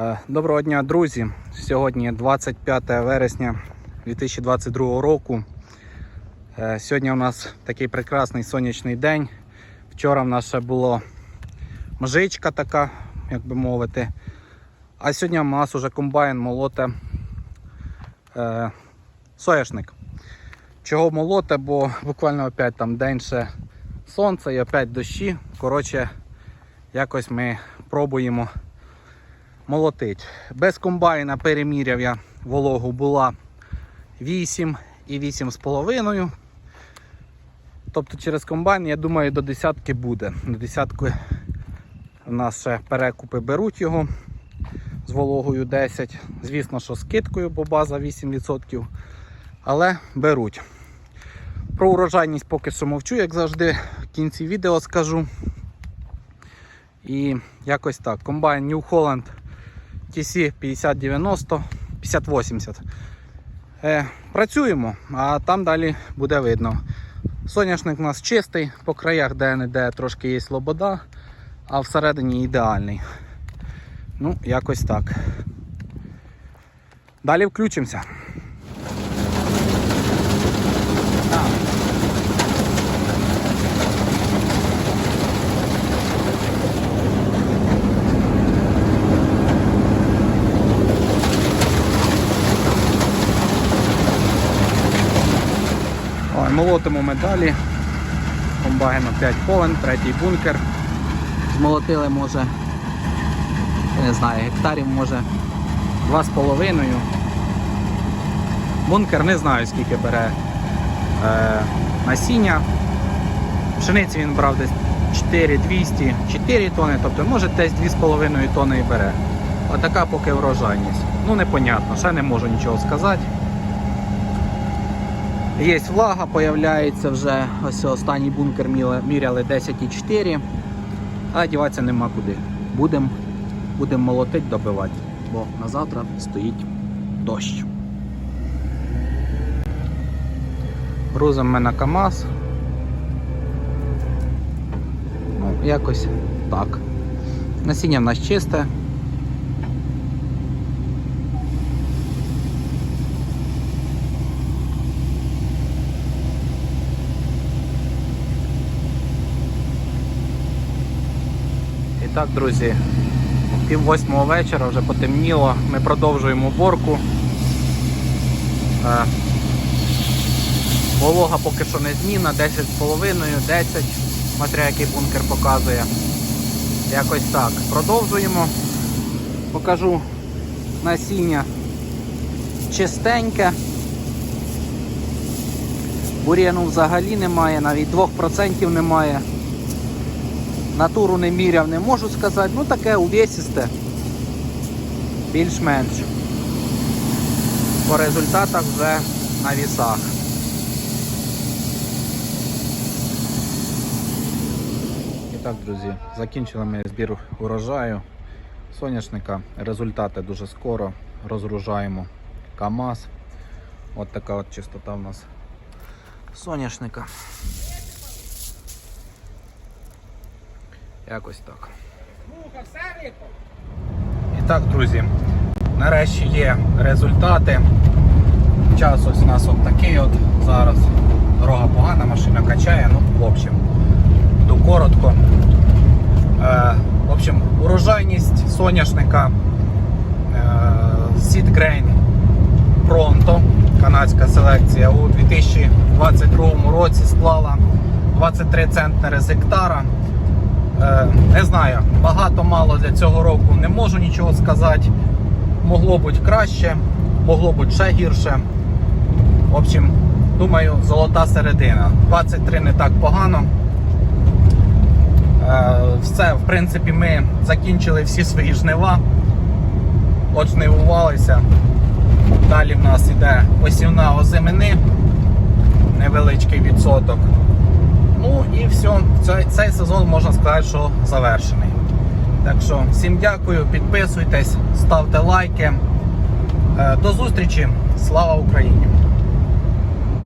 Е, Доброго дня, друзі! Сьогодні 25 вересня 2022 року. Е, Сьогодні у нас такий прекрасний сонячний день. Вчора в нас ще було мжичка така, як би мовити. А сьогодні у нас уже комбайн молоте е, соняшник. Чого молоте, бо буквально опять там день ще сонце і опять дощі. Коротше, якось ми пробуємо молотить. Без комбайна переміряв я вологу була 8 і 8,5. Тобто через комбайн, я думаю, до десятки буде. До десятки у нас ще перекупи беруть його з вологою 10. Звісно, що скидкою, бо база 8%. Але беруть. Про урожайність поки що мовчу, як завжди, в кінці відео скажу. І якось так. Комбайн New Holland TC 5090, 5080. Е, працюємо, а там далі буде видно. Соняшник у нас чистий, по краях де-не-де трошки є слобода, а всередині ідеальний. Ну, якось так. Далі включимося. Молотимо ми далі. Комбайн 5 полен, третій бункер. Змолотили, може, не знаю, гектарів може 2,5. Бункер не знаю скільки бере е, насіння. Пшениці він брав десь 4200, 4 тони, тобто може десь 2,5 тони і бере. Отака поки врожайність. Ну непонятно, ще не можу нічого сказати. Є влага, появляється вже ось останній бункер міряли 10,4, а діватися нема куди. Будемо будем молотить, добивати, бо на завтра стоїть дощ. Грузимо ми на КАМАЗ. Ну, якось так. Насіння в нас чисте. Так, друзі, пів восьмого вечора вже потемніло. Ми продовжуємо уборку. Е, Волога поки що не змінна, 10,5, 10, смотря який бункер показує. Якось так. Продовжуємо. Покажу насіння чистеньке. Бур'яну взагалі немає, навіть 2% немає. Натуру не міряв, не можу сказати. Ну таке увесісте. Більш-менш. По результатах вже на вісах. І так, друзі, закінчили ми збір урожаю соняшника. Результати дуже скоро. Розгружаємо КАМАЗ. От така от чистота в нас соняшника. Якось так. І так, друзі, нарешті є результати. Час ось у нас от такий от зараз. Дорога погана, машина качає, ну, в общем, йду коротко. Е, в общем, урожайність соняшника е, Seed Grain Pronto, канадська селекція у 2022 році склала 23 центнери з гектара. Е, Не знаю, багато-мало для цього року не можу нічого сказати. Могло бути краще, могло бути ще гірше. В общем, думаю, золота середина. 23 не так погано. Е, Все, в принципі, ми закінчили всі свої жнива. От жнивувалися. Далі в нас йде посівна озимини, невеличкий відсоток. Ну і все, цей, цей сезон можна сказати, що завершений. Так що всім дякую, підписуйтесь, ставте лайки. Е, До зустрічі, слава Україні!